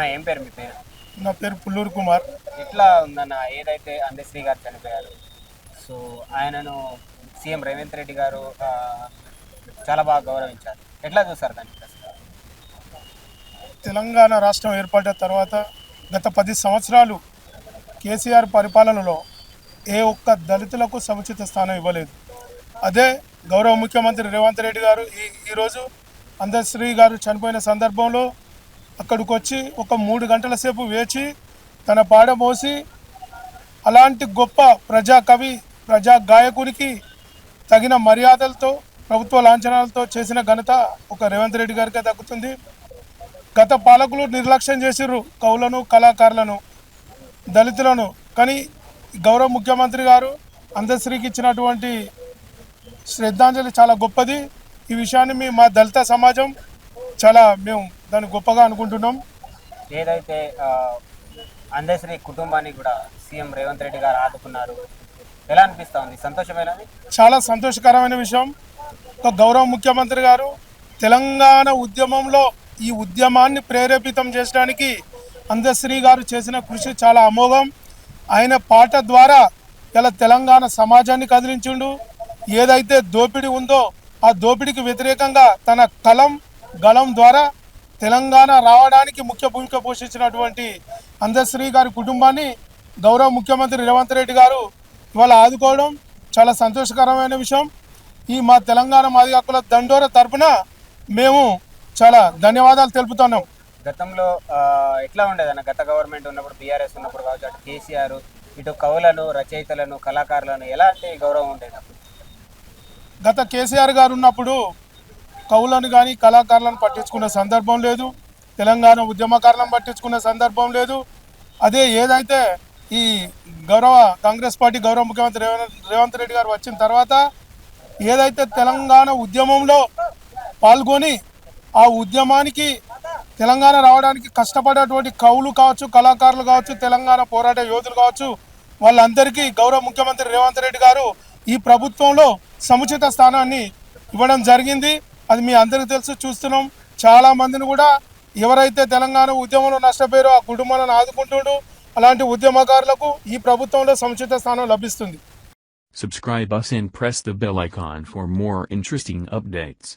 అన్న ఏం పేరు మీ పేరు? నా పేరు పుల్లూరు కుమార్. ఎట్లా ఉందన్న ఏదైతే అందశ్రీ గారు చనిపోయారు? సో ఆయనను సీఎం రేవంత్ రెడ్డి గారు చాలా బాగా గౌరవించారు. ఎట్లా చూస్తారు దాన్ని? తెలంగాణ రాష్ట్రం ఏర్పడిన తర్వాత గత పది సంవత్సరాలు కేసీఆర్ పరిపాలనలో ఏ ఒక్క దళితులకు సముచిత స్థానం ఇవ్వలేదు. అదే గౌరవ ముఖ్యమంత్రి రేవంత్ రెడ్డి గారు ఈ ఈరోజు అందశ్రీ గారు చనిపోయిన సందర్భంలో అక్కడికి వచ్చి ఒక మూడు గంటల సేపు వేచి తన పాడ పోసి అలాంటి గొప్ప ప్రజా కవి ప్రజా గాయకునికి తగిన మర్యాదలతో ప్రభుత్వ లాంఛనాలతో చేసిన ఘనత ఒక రేవంత్ రెడ్డి గారికే దక్కుతుంది. గత పాలకులు నిర్లక్ష్యం చేసిర్రు కవులను కళాకారులను దళితులను. కానీ గౌరవ ముఖ్యమంత్రి గారు అందశ్రీకి ఇచ్చినటువంటి శ్రద్ధాంజలి చాలా గొప్పది. ఈ విషయాన్ని మీ మా దళిత సమాజం చాలా మేము దాన్ని గొప్పగా అనుకుంటున్నాం. ఏదైతే అందశ్రీ కుటుంబాన్ని కూడా సీఎం రేవంత్ రెడ్డి గారు ఆదుకున్నారు ఎలా అనిపిస్తా ఉంది? సంతోషమైనది? చాలా సంతోషకరమైన విషయం. గౌరవ ముఖ్యమంత్రి గారు తెలంగాణ ఉద్యమంలో ఈ ఉద్యమాన్ని ప్రేరేపితం చేయడానికి అందశ్రీ గారు చేసిన కృషి చాలా అమోఘం. ఆయన పాట ద్వారా ఇలా తెలంగాణ సమాజాన్ని కదిలించిండు. ఏదైతే దోపిడీ ఉందో ఆ దోపిడీకి వ్యతిరేకంగా తన కలం గళం ద్వారా తెలంగాణ రావడానికి ముఖ్య భూమిక పోషించినటువంటి అందశ్రీ గారి కుటుంబాన్ని గౌరవ ముఖ్యమంత్రి రేవంత్ రెడ్డి గారు ఇవాళ ఆదుకోవడం చాలా సంతోషకరమైన విషయం. ఈ మా తెలంగాణ మాది హక్కుల దండోర తరపున మేము చాలా ధన్యవాదాలు తెలుపుతున్నాం. గతంలో ఎట్లా ఉండేది అన్న గత గవర్నమెంట్ ఉన్నప్పుడు బీఆర్ఎస్ ఉన్నప్పుడు కావచ్చు అటు కేసీఆర్ ఇటు కవులను రచయితలను కళాకారులను ఎలాంటి గౌరవం ఉండేది గత కేసీఆర్ గారు ఉన్నప్పుడు కవులను కానీ కళాకారులను పట్టించుకునే సందర్భం లేదు. తెలంగాణ ఉద్యమకారులను పట్టించుకునే సందర్భం లేదు. అదే ఏదైతే ఈ గౌరవ కాంగ్రెస్ పార్టీ గౌరవ ముఖ్యమంత్రి రేవంత్ రేవంత్ రెడ్డి గారు వచ్చిన తర్వాత ఏదైతే తెలంగాణ ఉద్యమంలో పాల్గొని ఆ ఉద్యమానికి తెలంగాణ రావడానికి కష్టపడేటువంటి కవులు కావచ్చు కళాకారులు కావచ్చు తెలంగాణ పోరాట యోధులు కావచ్చు వాళ్ళందరికీ గౌరవ ముఖ్యమంత్రి రేవంత్ రెడ్డి గారు ఈ ప్రభుత్వంలో సముచిత స్థానాన్ని ఇవ్వడం జరిగింది. అది మీ అందరికీ తెలుసు చూస్తున్నాం. చాలా మందిని కూడా ఎవరైతే తెలంగాణ ఉద్యమంలో నష్టపోయారో ఆ కుటుంబాలను ఆదుకుంటుడు. అలాంటి ఉద్యమకారులకు ఈ ప్రభుత్వంలో సముచిత స్థానం లభిస్తుంది. Subscribe us and press the bell icon for more interesting updates.